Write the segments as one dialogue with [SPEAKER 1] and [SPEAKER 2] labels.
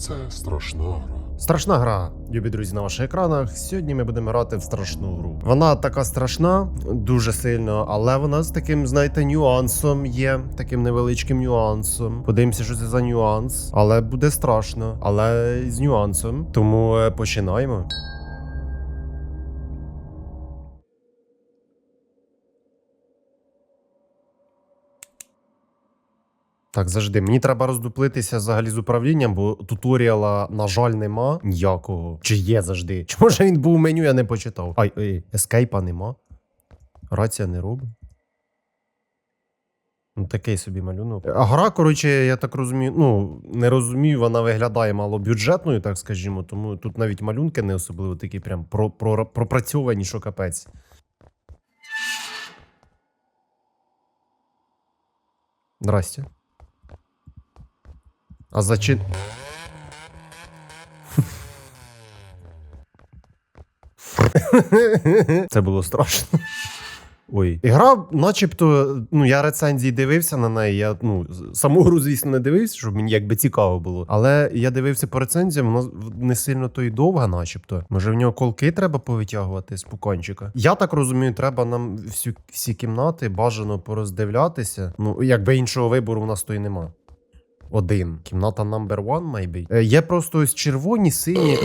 [SPEAKER 1] Це страшна гра.
[SPEAKER 2] Страшна гра, любі друзі, на ваших екранах. Сьогодні ми будемо грати в страшну гру. Вона така страшна, дуже сильно, але вона з таким, знаєте, нюансом є, таким невеличким нюансом. Подивимося, що це за нюанс. Але буде страшно, але з нюансом. Тому е, починаємо. Так, завжди. Мені треба роздуплитися взагалі з управлінням, бо туторіала, на жаль, нема ніякого. Чи є завжди? Чи може він був в меню, я не почитав. Ай, ей, ескейпа нема. Рація не робить. Ну, такий собі малюнок. А гра, коротше, я так розумію, ну, не розумію, вона виглядає малобюджетною, так скажімо, тому тут навіть малюнки не особливо такі прям про, про, пропрацьовані, що капець. Здрасте. А зачин... Це було страшно. Ой. Гра, начебто, ну я рецензії дивився на неї. Я ну саму гру, звісно, не дивився, щоб мені якби цікаво було. Але я дивився по рецензіям, вона не сильно то й довга, начебто. Може, в нього колки треба повитягувати з пуканчика. Я так розумію, треба нам всю всі кімнати бажано пороздивлятися. Ну, якби іншого вибору в нас то й нема. Один. Кімната number one, maybe. Е, є просто ось червоні, сині.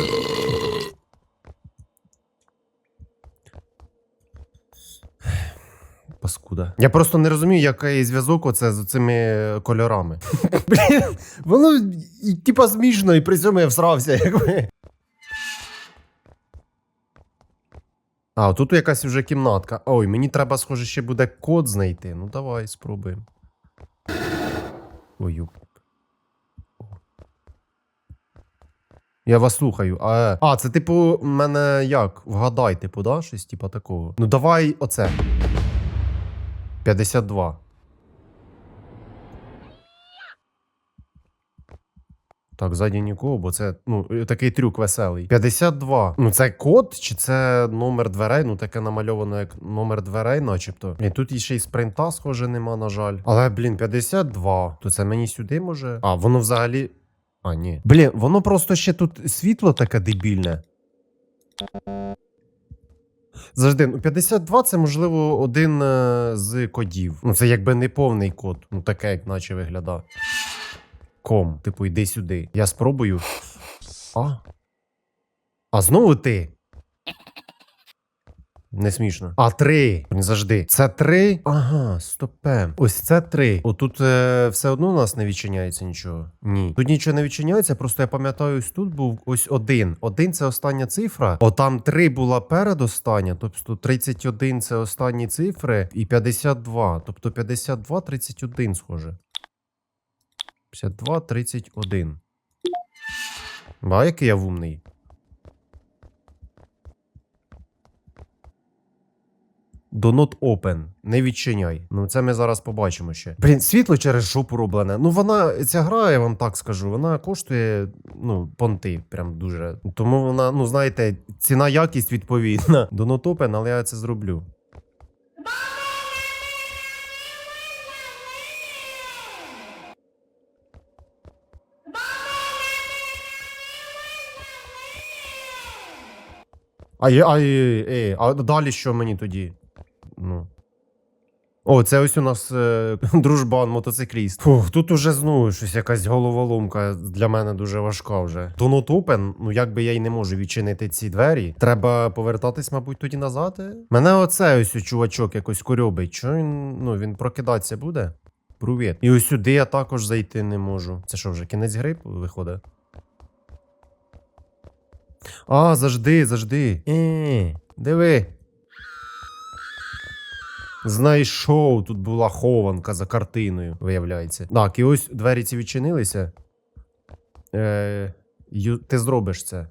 [SPEAKER 2] Паскуда. Я просто не розумію, який зв'язок оце з цими кольорами. Блін, воно і, типа смішно, і при цьому я всрався, якби. А, тут якась вже кімнатка. Ой, мені треба, схоже, ще буде код знайти. Ну давай, спробуємо. Ой, юп. Я вас слухаю. А, а, це типу, мене як? Вгадай, типу, да? Щось типу такого. Ну давай оце. 52. Так, ззаді нікого, бо це ну, такий трюк веселий. 52. Ну, це код, чи це номер дверей? Ну, таке намальовано як номер дверей, начебто. І тут ще й спринта, схоже, нема, на жаль. Але, блін, 52. То це мені сюди може. А, воно взагалі. А, ні. Блін, воно просто ще тут світло таке дебільне. Завжди, ну 52 це можливо один е, з кодів. Ну це якби не повний код. Ну таке, як наче виглядає. Ком, типу, йди сюди. Я спробую. А. А знову ти. Не смішно. А три. Не завжди. Це три. Ага, стопе. Ось це три. Отут е, все одно у нас не відчиняється нічого. Ні. Тут нічого не відчиняється, просто я пам'ятаю, ось тут був ось один. Один це остання цифра. О, там три була передостання. Тобто 31 це останні цифри, і 52. Тобто 52, 31, схоже. 52, 31. Ба, який я вумний. Do not open. Не відчиняй. Ну це ми зараз побачимо ще. Блін, світло через жопу роблене. Ну вона, ця гра, я вам так скажу, вона коштує, ну, понти, прям дуже. Тому вона, ну знаєте, ціна якість відповідна. Do not open, але я це зроблю. А, є- а, е, е, а далі що мені тоді? Ну. О, це ось у нас е, дружбан, мотоцикліст. Фух, тут уже знову щось якась головоломка для мене дуже важка вже. То not open, ну якби я й не можу відчинити ці двері. Треба повертатись, мабуть, тоді назад. е? Мене оце ось чувачок якось корьобить. Що він, ну, він прокидатися буде? Привіт. І ось сюди я також зайти не можу. Це що вже кінець гри виходить? А, завжди, завжди. Е, диви. Знайшов, тут була хованка за картиною, виявляється. Так, і ось двері ці відчинилися. Е, ю, ти зробиш це.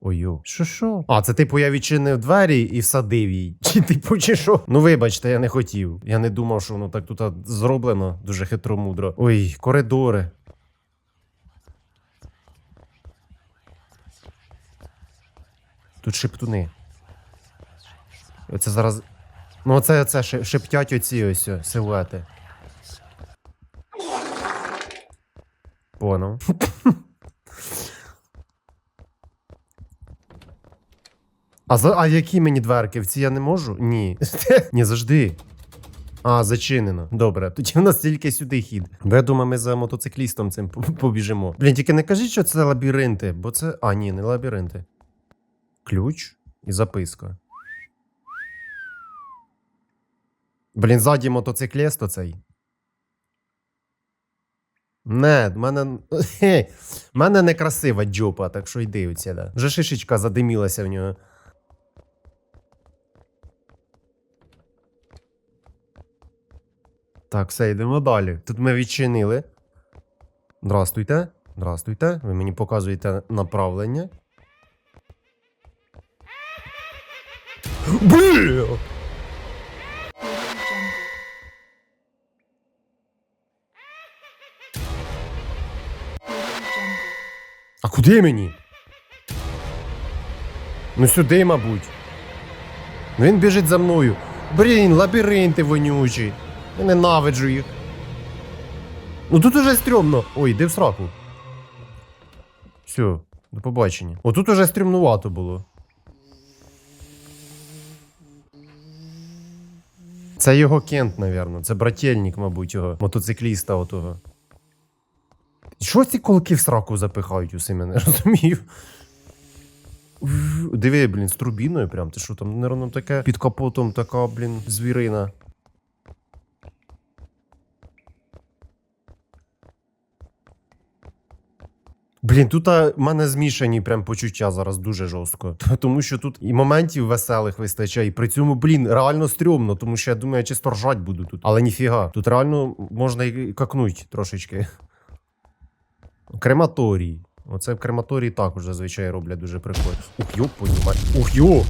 [SPEAKER 2] Ой-ю. Що що? А, це типу я відчинив двері і всадив їй. Чи типу, чи що? Ну вибачте, я не хотів. Я не думав, що воно так тут зроблено дуже хитромудро. Ой, коридори. Тут шептуни. Оце зараз. Ну, це це шептять оці ось силуети. Понял. Ну. А за а які мені дверки? В ці я не можу? Ні. Ні, завжди. А, зачинено. Добре, тоді в нас тільки сюди хід. Бо я думаю, ми за мотоциклістом цим побіжимо. Блін, тільки не кажіть, що це лабіринти, бо це. А, ні, не лабіринти. Ключ і записка. Блін, ззаді мотоцикліст оцей. Не, в мене. Хе, мене некрасива джопа, так що йди отсюда. Вже шишечка задимілася в нього. Так, все, йдемо далі. Тут ми відчинили. Здрастуйте. Здрастуйте. Ви мені показуєте направлення. Бля! А куди мені? Ну сюди, мабуть. Він біжить за мною. Блін, лабіринти вонючі. Я ненавиджу їх. Ну тут уже стрьомно. Ой, йди в сраку. Все, до побачення. О, тут уже стрімнувато було. Це його кент, навірно. Це брательник, мабуть, його. Мотоцикліста отого. Що ці колки в сраку запихають усе мене, розумію. Уф, Диви, блін, з турбіною прям. Ти що там, наверно, таке під капотом така, блін, звірина. Блін, тут в мене змішані прям почуття зараз дуже жорстко. Тому що тут і моментів веселих вистачає, і при цьому, блін, реально стрьомно, тому що я думаю, я чисто ржать буду тут. Але ніфіга. Тут реально можна і какнуть трошечки. Крематорій. Оце в крематорії також зазвичай роблять дуже прикольно. Ух, йо, понімай. Ух, йо!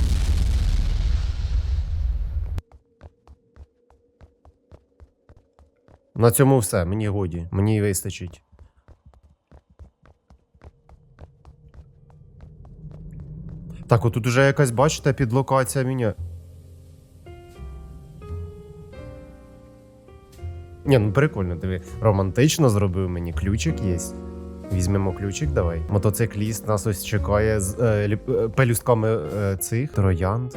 [SPEAKER 2] На цьому все, мені годі, мені вистачить. Так, отут уже якась, бачите, підлокація міня. Ні, ну прикольно, диви. Романтично зробив мені. Ключик є. Візьмемо ключик, давай. Мотоцикліст нас ось чекає з е, ліп- е, пелюстками е, цих троянд.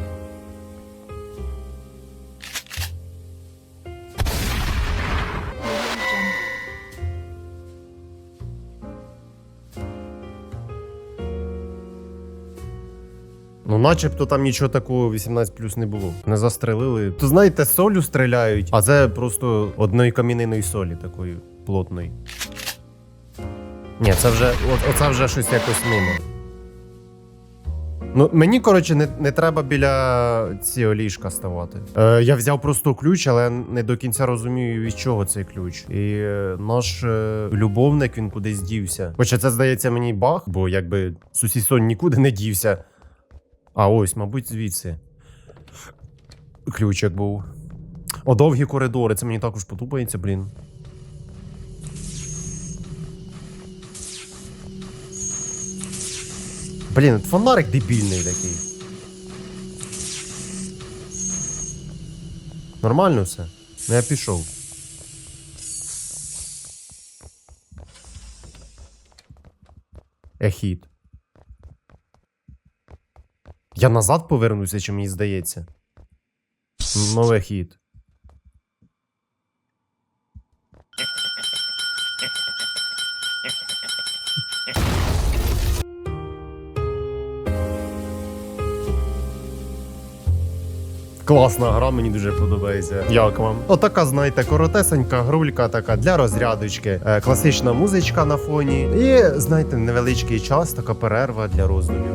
[SPEAKER 2] Ну, начебто там нічого такого 18 плюс не було. Не застрелили. То знаєте, солю стріляють, а це просто одної кам'яниної солі такої плотної. Ні, це вже. Оце вже щось якось мимо. Ну, мені, коротше, не, не треба біля цього ліжка ставати. Е, я взяв просто ключ, але не до кінця розумію, від чого цей ключ. І е, наш е, любовник він кудись дівся. Хоча це здається мені баг, бо якби Сусісон нікуди не дівся. А ось, мабуть, звідси. Ключик був. О, довгі коридори, це мені також подобається, блін. Блін, фонарик дебільний такий. Нормально все? Ну я пішов. Ехід. Я назад повернуся, чи мені здається? Новий хід. Класна гра, мені дуже подобається. Як вам? Отака, знаєте, коротесенька грулька така для розрядочки, е, класична музичка на фоні. І, знаєте, невеличкий час, така перерва для роздумів.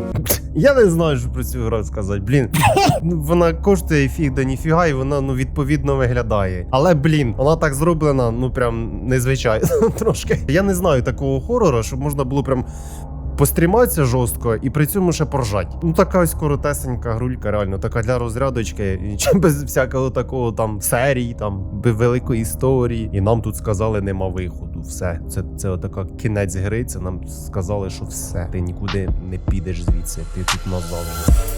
[SPEAKER 2] Я не знаю, що про цю гру сказати. Блін, вона коштує фіг да ніфіга, і вона ну відповідно виглядає. Але блін, вона так зроблена, ну прям незвичайно трошки. Я не знаю такого хорора, щоб можна було прям постріматися жорстко і при цьому ще поржать. Ну така ось коротесенька грулька, реально, така для розрядочки, чи без всякого такого там серії, там великої історії. І нам тут сказали, нема виходу. Все, це, це отака кінець гри. Це нам сказали, що все, ти нікуди не підеш звідси, ти тут назавжди.